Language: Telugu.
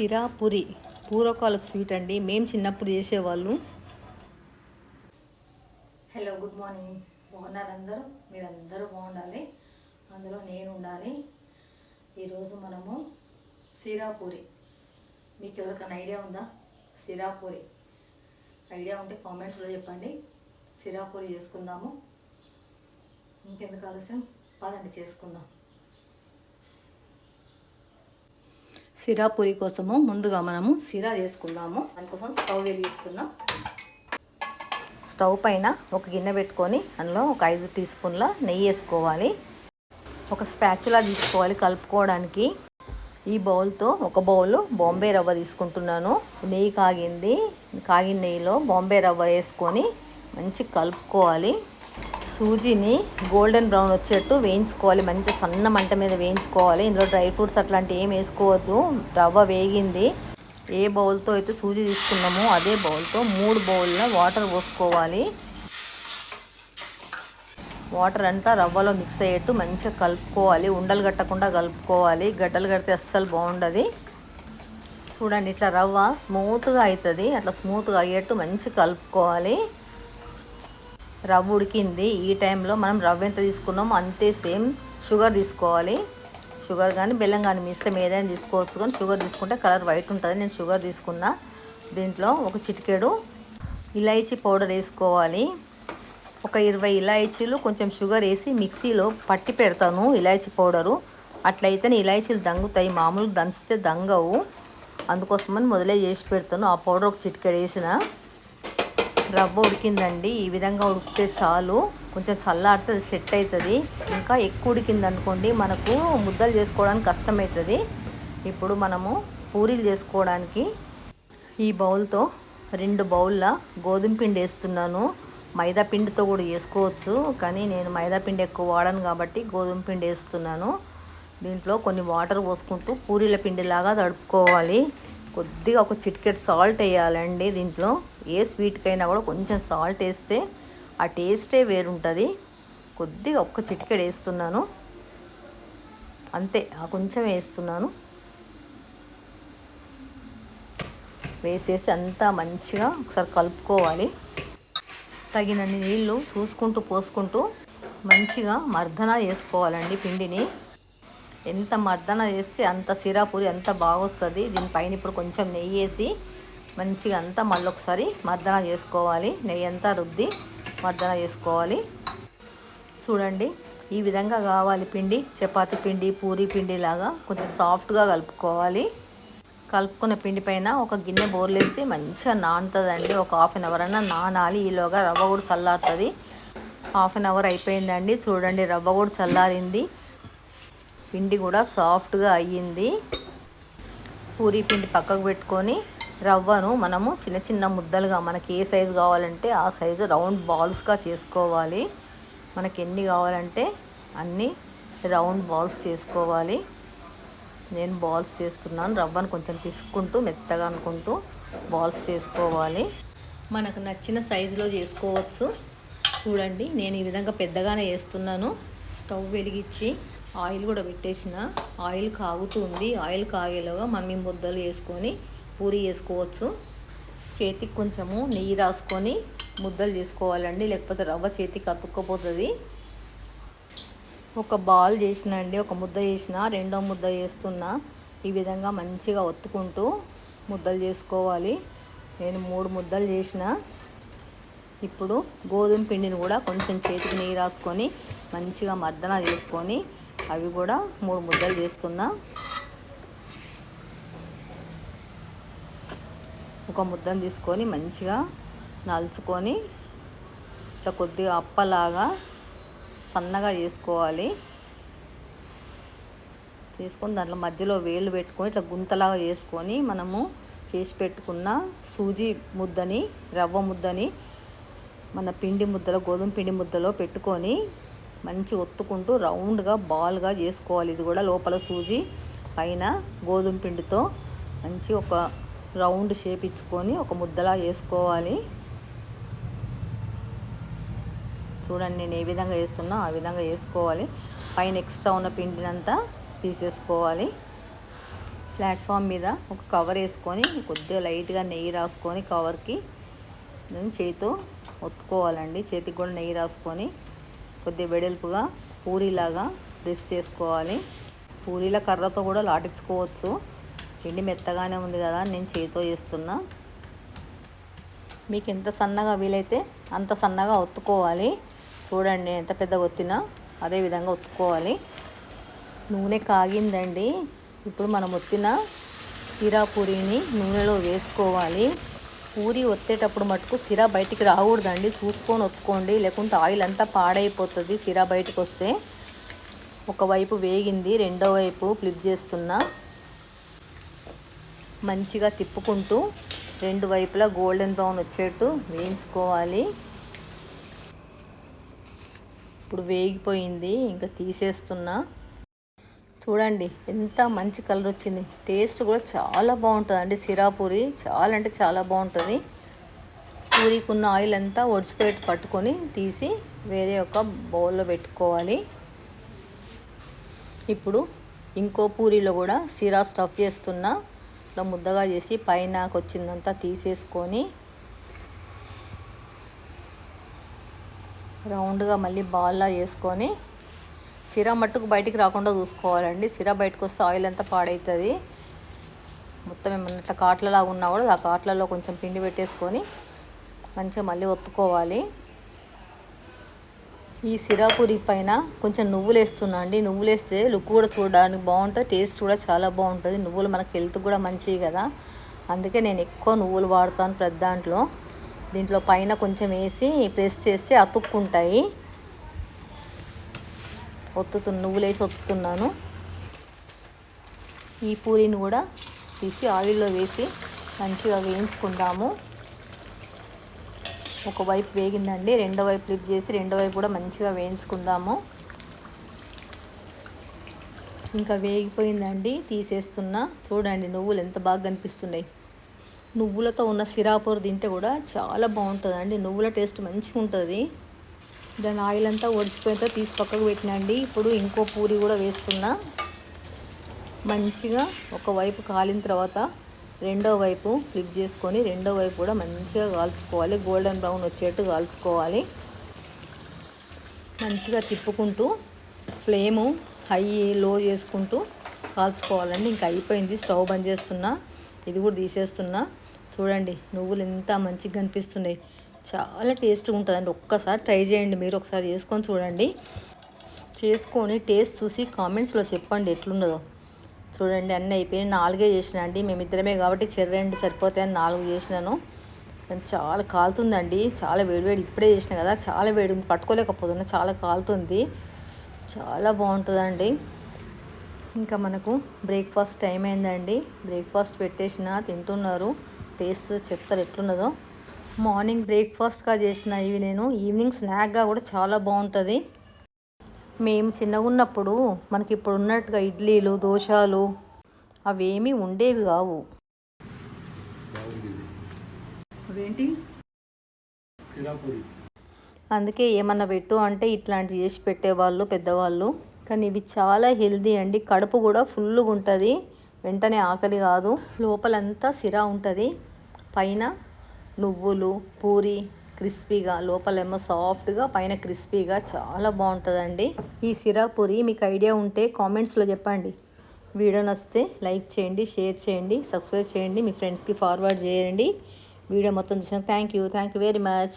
సిరాపురి పూర్వకాల స్వీట్ అండి. మేము చిన్నప్పుడు చేసేవాళ్ళు. హలో గుడ్ మార్నింగ్ బాగున్నారు అందరూ? మీరు అందరూ బాగుండాలి. అందులో నేను ఉండాలి. ఈరోజు మనము సిరాపూరి మీకు ఎవరికైనా ఐడియా ఉందా? సిరాపూరి ఐడియా ఉంటే కామెంట్స్లో చెప్పండి. సిరాపూరి చేసుకుందాము. ఇంకెందుకు ఆలస్యం? పదండి చేసుకుందాం. సిరా పూరి కోసము ముందుగా మనము సిరా చేసుకుందాము దానికోసం స్టవ్ వెలిగిస్తున్నాం. స్టవ్ పైన ఒక గిన్నె పెట్టుకొని అందులో ఒక ఐదు టీ స్పూన్ల నెయ్యి వేసుకోవాలి. ఒక స్పాచులా తీసుకోవాలి కలుపుకోవడానికి. ఈ బౌల్తో ఒక బౌల్ బాంబే రవ్వ తీసుకుంటున్నాను. నెయ్యి కాగింది. కాగిన నెయ్యిలో బాంబే రవ్వ వేసుకొని మంచి కలుపుకోవాలి. సూజీని గోల్డెన్ బ్రౌన్ వచ్చేట్టు వేయించుకోవాలి. మంచి సన్న మంట మీద వేయించుకోవాలి. ఇందులో డ్రై ఫ్రూట్స్ అట్లాంటివి ఏం వేసుకోవద్దు. రవ్వ వేగింది. ఏ బౌల్తో అయితే సూజీ తీసుకున్నామో అదే బౌల్తో మూడు బౌల్లో వాటర్ పోసుకోవాలి. వాటర్ అంతా రవ్వలో మిక్స్ అయ్యేట్టు మంచిగా కలుపుకోవాలి. ఉండలు కట్టకుండా కలుపుకోవాలి. గడ్డలు కడితే అస్సలు బాగుండదు. చూడండి ఇట్లా రవ్వ స్మూత్గా అవుతుంది అట్లా స్మూత్గా అయ్యేట్టు మంచిగా కలుపుకోవాలి. రవ్వ ఉడికింది. ఈ టైంలో మనం రవ్వ ఎంత తీసుకున్నామో అంతే సేమ్ షుగర్ తీసుకోవాలి. షుగర్ కానీ బెల్లం కానీ మీ ఇష్టం ఏదైనా తీసుకోవచ్చు కానీ షుగర్ తీసుకుంటే కలర్ వైట్ ఉంటుంది. నేను షుగర్ తీసుకున్నా. దీంట్లో ఒక చిటికెడు ఇలాచీ పౌడర్ వేసుకోవాలి. ఒక ఇరవై ఇలాచీలు కొంచెం షుగర్ వేసి మిక్సీలో పట్టి పెడతాను ఇలాచీ పౌడరు. అట్లయితే ఇలాచీలు దంగుతాయి. మామూలుగా దంచితే దంగవు. అందుకోసమని మొదలే చేసి పెడతాను. ఆ పౌడర్ ఒక చిటికెడు వేసిన. రవ్వ ఉడికిందండి. ఈ విధంగా ఉడికితే చాలు. కొంచెం చల్లారుతుంది సెట్ అవుతుంది ఇంకా ఎక్కువ ఉడికింది అనుకోండి మనకు ముద్దలు చేసుకోవడానికి కష్టమవుతుంది ఇప్పుడు మనము పూరీలు చేసుకోవడానికి ఈ బౌల్తో రెండు బౌల్ల గోధుమ పిండి వేస్తున్నాను. మైదా పిండితో కూడా వేసుకోవచ్చు కానీ నేను మైదా పిండి ఎక్కువ వాడను కాబట్టి గోధుమ పిండి వేస్తున్నాను. దీంట్లో కొన్ని వాటర్ పోసుకుంటూ పూరీల పిండిలాగా తడుపుకోవాలి. కొద్దిగా ఒక చిటికెట్ సాల్ట్ వేయాలండి దీంట్లో. ఏ స్వీట్కైనా కూడా కొంచెం సాల్ట్ వేస్తే ఆ టేస్టే వేరుంటుంది. కొద్దిగా ఒక్క చిటికెడు వేస్తున్నాను. అంతే ఆ కొంచెం వేస్తున్నాను. వేసేసి అంతా మంచిగా ఒకసారి కలుపుకోవాలి. తగినన్ని నీళ్ళు చూసుకుంటూ పోసుకుంటూ మంచిగా మర్దన చేసుకోవాలండి పిండిని. ఎంత మర్దన చేస్తే అంత సిరాపూరి అంత బాగొస్తుంది. దీనిపైన ఇప్పుడు కొంచెం నెయ్యి వేసి మంచిగా అంతా మళ్ళీ ఒకసారి మర్దన చేసుకోవాలి. నెయ్యి అంతా రుద్ది మర్దన చేసుకోవాలి. చూడండి ఈ విధంగా కావాలి పిండి. చపాతి పిండి పూరి పిండి లాగా కొంచెం సాఫ్ట్గా కలుపుకోవాలి. కలుపుకున్న పిండి పైన ఒక గిన్నె బోర్లేసి మంచిగా నానుతుందండి. ఒక హాఫ్ అన్ అవర్ అన్నా నానాలి. ఈలోగా రవ్వ కూడా చల్లారుతుంది. హాఫ్ అన్ అవర్ అయిపోయిందండి. చూడండి రవ్వ కూడా చల్లారింది. పిండి కూడా సాఫ్ట్గా అయ్యింది. పూరీ పిండి పక్కకు పెట్టుకొని రవ్వను మనము చిన్న చిన్న ముద్దలుగా మనకి ఏ సైజు కావాలంటే ఆ సైజు రౌండ్ బాల్స్గా చేసుకోవాలి. మనకి ఎన్ని కావాలంటే అన్ని రౌండ్ బాల్స్ చేసుకోవాలి. నేను బాల్స్ చేస్తున్నాను. రవ్వను కొంచెం పిసుక్కుంటూ మెత్తగా అనుకుంటూ బాల్స్ చేసుకోవాలి. మనకు నచ్చిన సైజులో చేసుకోవచ్చు. చూడండి నేను ఈ విధంగా పెద్దగానే వేస్తున్నాను. స్టవ్ వెలిగించి ఆయిల్ కూడా పెట్టేసిన. ఆయిల్ కాగుతుంది. ఆయిల్ కాగేలోగా మనం ఈ ముద్దలు వేసుకొని పూరి వేసుకోవచ్చు. చేతికి కొంచెము నెయ్యి రాసుకొని ముద్దలు చేసుకోవాలండి. లేకపోతే రవ్వ చేతికి అతుక్కపోతుంది. ఒక బాల్ చేసిన అండి ఒక ముద్ద చేసిన రెండో ముద్ద చేస్తున్నా ఈ విధంగా మంచిగా ఒత్తుకుంటూ ముద్దలు చేసుకోవాలి. నేను మూడు ముద్దలు చేసిన. ఇప్పుడు గోధుమ పిండిని కూడా కొంచెం చేతికి నెయ్యి రాసుకొని మంచిగా మర్దన చేసుకొని అవి కూడా మూడు ముద్దలు చేస్తున్నా. ఒక ముద్దను తీసుకొని మంచిగా నలుచుకొని ఇట్లా కొద్దిగా అప్పలాగా సన్నగా చేసుకోవాలి. చేసుకొని దాంట్లో మధ్యలో వేలు పెట్టుకొని ఇట్లా గుంతలాగా చేసుకొని మనము చేసి పెట్టుకున్న సూజీ ముద్దని రవ్వ ముద్దని మన పిండి ముద్దలో గోధుమ పిండి ముద్దలో పెట్టుకొని మంచి ఒత్తుకుంటూ రౌండ్గా బాల్గా చేసుకోవాలి. ఇది కూడా లోపల సూజి పైన గోధుమ పిండితో మంచి ఒక రౌండ్ షేప్ ఇచ్చుకొని ఒక ముద్దలా వేసుకోవాలి చూడండి నేను ఏ విధంగా వేస్తున్నా ఆ విధంగా వేసుకోవాలి పైన ఎక్స్ట్రా ఉన్న పిండినంతా తీసేసుకోవాలి. ప్లాట్ఫామ్ మీద ఒక కవర్ వేసుకొని కొద్దిగా లైట్గా నెయ్యి రాసుకొని కవర్కి చేతితో ఒత్తుకోవాలండి. చేతికి కూడా నెయ్యి రాసుకొని కొద్దిగా వెడల్పుగా పూరీలాగా ప్రెస్ చేసుకోవాలి. పూరీల కర్రతో కూడా లాటించుకోవచ్చు. పిండి మెత్తగానే ఉంది కదా నేను చేతితో చేస్తున్నా. మీకు ఎంత సన్నగా వీలైతే అంత సన్నగా ఒత్తుకోవాలి. చూడండి ఎంత పెద్దగా ఒత్తినా అదే విధంగా ఒత్తుకోవాలి. నూనె కాగిందండి. ఇప్పుడు మనం ఒత్తిన సిరా పూరీని నూనెలో వేసుకోవాలి. పూరి ఒత్తేటప్పుడు మటుకు సిరా బయటికి రాకూడదండి. చూసుకొని ఒత్తుకోండి. లేకుంటే ఆయిల్ అంతా పాడైపోతుంది సిరా బయటకు వస్తే ఒకవైపు వేగింది రెండో వైపు ఫ్లిప్ చేస్తున్నా. మంచిగా తిప్పుకుంటూ రెండు వైపులా గోల్డెన్ బ్రౌన్ వచ్చేట్టు వేయించుకోవాలి. ఇప్పుడు వేగిపోయింది. ఇంకా తీసేస్తున్నా. చూడండి ఎంత మంచి కలర్ వచ్చింది. టేస్ట్ కూడా చాలా బాగుంటుంది అండి సిరాపూరి చాలా అంటే చాలా బాగుంటుంది. పూరికి ఉన్న ఆయిల్ అంతా ఒడిచిపెట్టి పట్టుకొని తీసి వేరే ఒక బౌల్లో పెట్టుకోవాలి. ఇప్పుడు ఇంకో పూరీలో కూడా సిరా స్టఫ్ చేస్తున్నా ఇట్లా ముద్దగా చేసి పైన వచ్చిందంతా తీసేసుకొని రౌండ్గా మళ్ళీ బాల్లా చేసుకొని సిరా మట్టుకు బయటికి రాకుండా చూసుకోవాలండి. సిరా బయటకు వస్తే ఆయిల్ అంతా పాడవుతుంది మొత్తం ఏమన్నా ఇట్లా కాట్లలాగా ఉన్నా కూడా ఆ కాట్లలో కొంచెం పిండి పెట్టేసుకొని మంచిగా మళ్ళీ ఒత్తుకోవాలి. ఈ సిరాపూరి పైన కొంచెం నువ్వులు వేస్తున్నా అండి. నువ్వులు వేస్తే లుక్ కూడా చూడడానికి బాగుంటుంది. టేస్ట్ కూడా చాలా బాగుంటుంది. నువ్వులు మనకు హెల్త్ కూడా మంచివి కదా. అందుకే నేను ఎక్కువ నువ్వులు వాడతాను ప్రతి దాంట్లో. దీంట్లో పైన కొంచెం వేసి ప్రెస్ చేస్తే అతుక్కుంటాయి. ఒత్తుతు నువ్వులు వేసి ఒత్తుతున్నాను. ఈ పూరిని కూడా తీసి ఆయిల్లో వేసి మంచిగా వేయించుకుందాము. ఒకవైపు వేగిందండి రెండో వైపు ఫ్లిప్ చేసి రెండో వైపు కూడా మంచిగా వేయించుకుందాము. ఇంకా వేగిపోయిందండి తీసేస్తున్నా. చూడండి నువ్వులు ఎంత బాగా కనిపిస్తున్నాయి. నువ్వులతో ఉన్న సిరాపూర్ తింటే కూడా చాలా బాగుంటుందండి. నువ్వుల టేస్ట్ మంచిగా ఉంటుంది దాని ఆయిల్ అంతా ఒడిచిపోయితే తీసి పక్కకు పెట్టినండి ఇప్పుడు ఇంకో పూరి కూడా వేస్తున్నా. మంచిగా ఒకవైపు కాలిన తర్వాత రెండో వైపు ఫ్లిప్ చేసుకొని రెండో వైపు కూడా మంచిగా కాల్చుకోవాలి. గోల్డెన్ బ్రౌన్ వచ్చేట్టు కాల్చుకోవాలి. మంచిగా తిప్పుకుంటూ ఫ్లేము హై లో చేసుకుంటూ కాల్చుకోవాలండి. ఇంకా అయిపోయింది. స్టవ్ బంద్ చేస్తున్నా. ఇది కూడా తీసేస్తున్నా. చూడండి నువ్వులు ఎంత మంచిగా కనిపిస్తున్నాయి. చాలా టేస్ట్గా ఉంటుందండి. ఒక్కసారి ట్రై చేయండి మీరు ఒకసారి చేసుకొని చూడండి. చేసుకొని టేస్ట్ చూసి కామెంట్స్లో చెప్పండి ఎట్లున్నదో. చూడండి అన్నీ అయిపోయి నాలుగే చేసిన అండి. మేమిద్దరమే కాబట్టి చెర్రండి సరిపోతాయని నాలుగు చేసినాను. కానీ చాలా కాలుతుందండి. చాలా వేడివేడి ఇప్పుడే చేసిన కదా చాలా వేడి ఉంది. పట్టుకోలేకపోతున్నా చాలా కాలుతుంది. చాలా బాగుంటుందండి. ఇంకా మనకు బ్రేక్ఫాస్ట్ టైం అయిందండి. బ్రేక్ఫాస్ట్ పెట్టేసిన తింటున్నారు. టేస్ట్ చెప్తారు ఎట్లున్నదో. మార్నింగ్ బ్రేక్ఫాస్ట్గా చేసిన ఇవి నేను. ఈవినింగ్ స్నాక్గా కూడా చాలా బాగుంటుంది. మేము చిన్నగా ఉన్నప్పుడు మనకి ఇప్పుడు ఉన్నట్టుగా ఇడ్లీలు దోశలు అవేమీ ఉండేవి కావు. అవేంటి అందుకే ఏమన్నా పెట్టు అంటే ఇట్లాంటి చేసి పెట్టేవాళ్ళు పెద్దవాళ్ళు. కానీ ఇవి చాలా హెల్దీ అండి. కడుపు కూడా ఫుల్గా ఉంటుంది వెంటనే ఆకలి కాదు. లోపలంతా సిరా ఉంటుంది. పైన నువ్వులు పూరి క్రిస్పీగా లోపలేమో సాఫ్ట్గా పైన క్రిస్పీగా చాలా బాగుంటుందండి. ఈ సిరా పూరి మీకు ఐడియా ఉంటే కామెంట్స్లో చెప్పండి. వీడియో నచ్చితే లైక్ చేయండి షేర్ చేయండి సబ్స్క్రైబ్ చేయండి మీ ఫ్రెండ్స్కి ఫార్వర్డ్ చేయండి. వీడియో మొత్తం చూసిన thank you thank you very much.